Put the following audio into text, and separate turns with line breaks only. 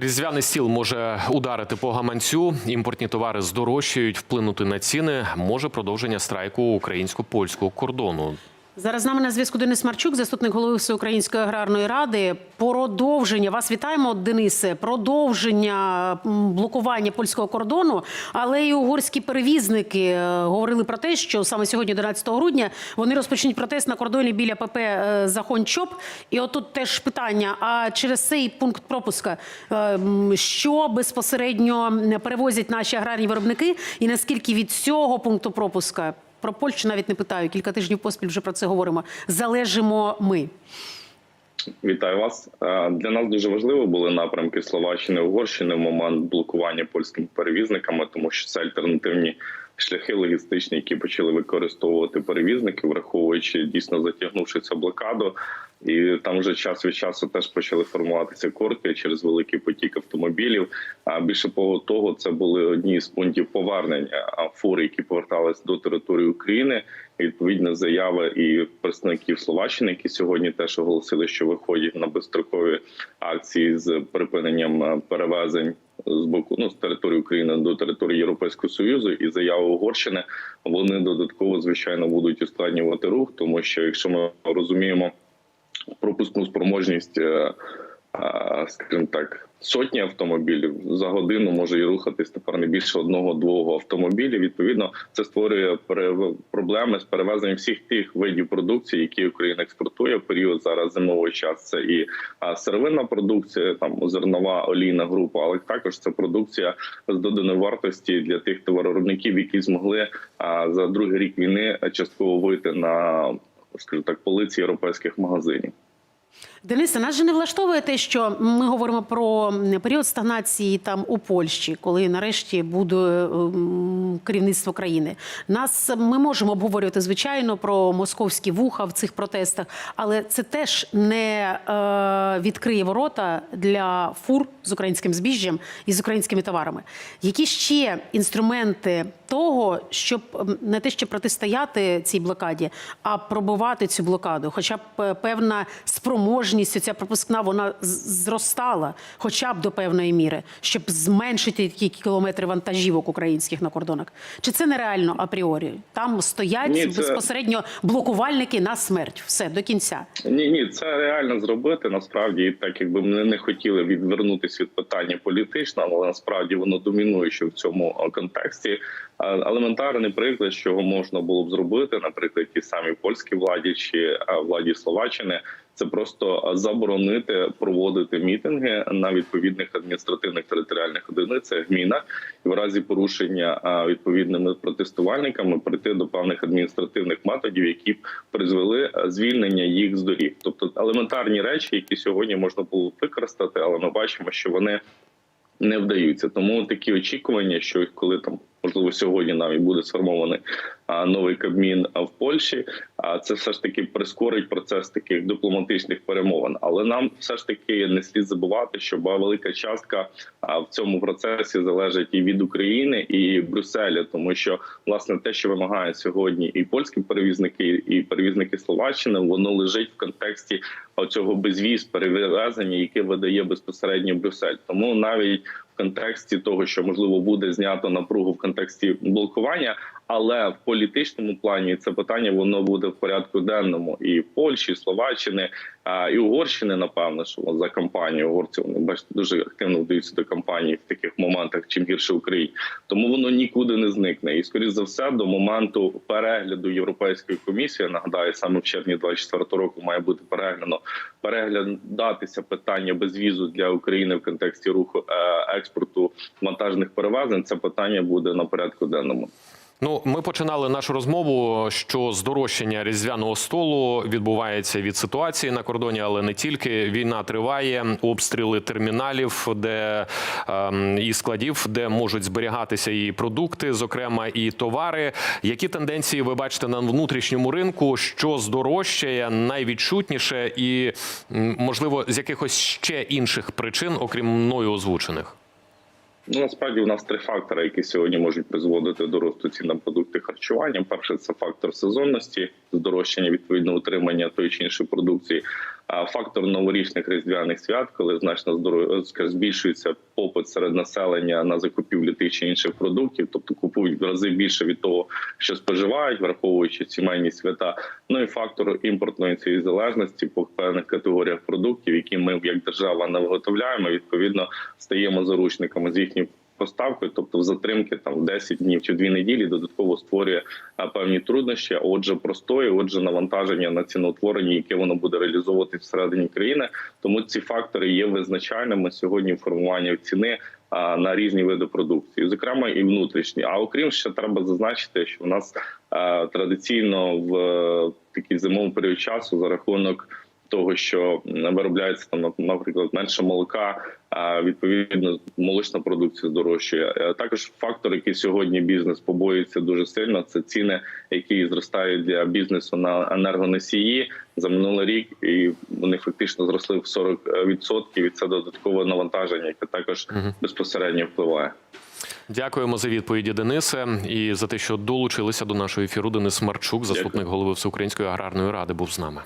Різдвяний стіл може ударити по гаманцю. Імпортні товари здорожчають, вплинути на ціни. Може продовження страйку українсько-польського кордону.
Зараз з нами на зв'язку Денис Марчук, заступник голови Всеукраїнської аграрної ради. Продовження вас вітаємо, Денисе. Продовження блокування польського кордону, але й угорські перевізники е, говорили про те, що саме сьогодні, 11 грудня, вони розпочнуть протест на кордоні біля ПП е, Захончоп. І отут теж питання: а через цей пункт пропуска, е, що безпосередньо перевозять наші аграрні виробники, і наскільки від цього пункту пропуска про Польщу навіть не питаю. Кілька тижнів поспіль вже про це говоримо. Залежимо ми.
Вітаю вас. Е, Для нас дуже важливо були напрямки Словаччини Угорщини в момент блокування польськими перевізниками, тому що це альтернативні шляхи логістичні, які почали використовувати перевізники, враховуючи дійсно затягнувшися блокаду. І там вже час від часу теж почали формуватися корки через великий потік автомобілів. А більше того, це були одні з пунктів повернення фур, які повертались до території України. І, Відповідно, заяви і представників Словаччини, які сьогодні теж оголосили, що виходять на безстрокові акції з припиненням е, перевезень з боку ну з території України до території Європейського союзу і заяви Угорщини. Вони додатково звичайно будуть ускладнювати рух, тому що якщо ми розуміємо пропускну спроможність. е, скажімо так, сотні автомобілів за годину може і рухатись тепер не більше одного-двох автомобілів. Відповідно, це створює проблеми з перевезенням всіх тих видів продукції, які Україна експортує в період зараз зимовий час. Це і сировинна продукція, там зернова олійна група, але також це продукція з доданої вартості для тих товаровиробників, які змогли за другий рік війни частково вийти на скажімо так полиці європейських магазинів.
Денисе, нас же не влаштовує те, що ми говоримо про період стагнації там у Польщі, коли нарешті буде ем, керівництво країни. Нас ми можемо обговорювати звичайно про московські вуха в цих протестах, але це теж не е, відкриє ворота для фур з українським збіжжям і з українськими товарами. Які ще інструменти того, щоб не те, щоб протистояти цій блокаді, а пробувати цю блокаду, хоча б е, певна спроможність, ця пропускна, вона зростала, хоча б до певної міри, щоб зменшити ті кілометри вантажівок українських на кордонах. Чи це нереально апріорі? Там стоять
Ні, це-
безпосередньо блокувальники на смерть. Все до кінця.
Ні, ні, це реально зробити. Насправді, і так якби ми не хотіли відвернутися від питання політичного, але насправді воно домінуюче в цьому контексті. Елементарний приклад, що можна було б зробити, наприклад, ті самі польській владі чи владі Словаччини. Це просто заборонити проводити мітинги на відповідних адміністративних територіальних одиницях гмінах, і в разі порушення відповідними протестувальниками прийти до певних адміністративних методів, які призвели звільнення їх з доріг. Тобто елементарні речі, які сьогодні можна було використати, але ми бачимо, що вони не вдаються. Тому такі очікування, що коли там можливо сьогодні навіть буде сформований новий кабмін в Польщі, а це все ж таки прискорить процес таких дипломатичних перемовин. Але нам все ж таки не слід забувати, що велика частка в цьому процесі залежить і від України, і Брюсселя, тому що власне те, що вимагають сьогодні, і польські перевізники, і перевізники Словаччини, воно лежить в контексті цього безвіз перевезення, яке видає безпосередньо Брюссель. Тому навіть в контексті того, що можливо буде знято напругу в контексті блокування, але в політичному плані це питання воно буде в порядку денному і в Польщі, і Словаччини, і Угорщини. Напевно, що за кампанію угорців вони бачите дуже активно вдаються до кампанії в таких моментах, чим гірше Україні. Тому воно нікуди не зникне. І скоріш за все, до моменту перегляду Європейської комісії нагадаю, саме в червні 24 року має бути переглянуто переглядатися питання безвізу для України в контексті руху е, експорту вантажних перевезень. Це питання буде на порядку денному.
Ну, ми починали нашу розмову, що здорожчання різдвяного столу відбувається від ситуації на кордоні, але не тільки війна триває, обстріли терміналів, де ем, і складів, де можуть зберігатися і продукти, зокрема і товари. Які тенденції ви бачите на внутрішньому ринку? Що здорожчає найвідчутніше, і можливо з якихось ще інших причин, окрім мною озвучених?
Ну, насправді у нас три фактори, які сьогодні можуть призводити до росту цін на продукти харчування. Перше це фактор сезонності, здорожчання відповідно утримання тої чи іншої продукції. Фактор новорічних різдвяних свят, коли значно здоров'я скажімо, збільшується попит серед населення на закупівлю тих чи інших продуктів, тобто купують в рази більше від того, що споживають, враховуючи сімейні свята. Ну і фактор імпортної цієї залежності по певних категоріях продуктів, які ми як держава не виготовляємо, відповідно стаємо заручниками з їхньої поставкою, тобто в затримки там в 10 днів чи 2 неділі додатково створює певні труднощі. Отже, простої, отже, навантаження на ціноутворення, яке воно буде реалізовувати всередині країни. Тому ці фактори є визначальними сьогодні в формуванні ціни. На різні види продукції, зокрема і внутрішні. А окрім ще треба зазначити, що в нас традиційно в е, такий зимовий період часу за рахунок того, що виробляється там, наприклад, менше молока, а відповідно молочна продукція здорожчує. Е, Також фактор, який сьогодні бізнес побоюється дуже сильно, це ціни, які зростають для бізнесу на енергоносії за минулий рік, і вони фактично зросли в 40%, і це додаткове навантаження, яке також безпосередньо впливає.
Дякуємо за відповіді, Денисе, і за те, що долучилися до нашого ефіру. Денис Марчук, заступник голови Всеукраїнської аграрної ради, був з нами.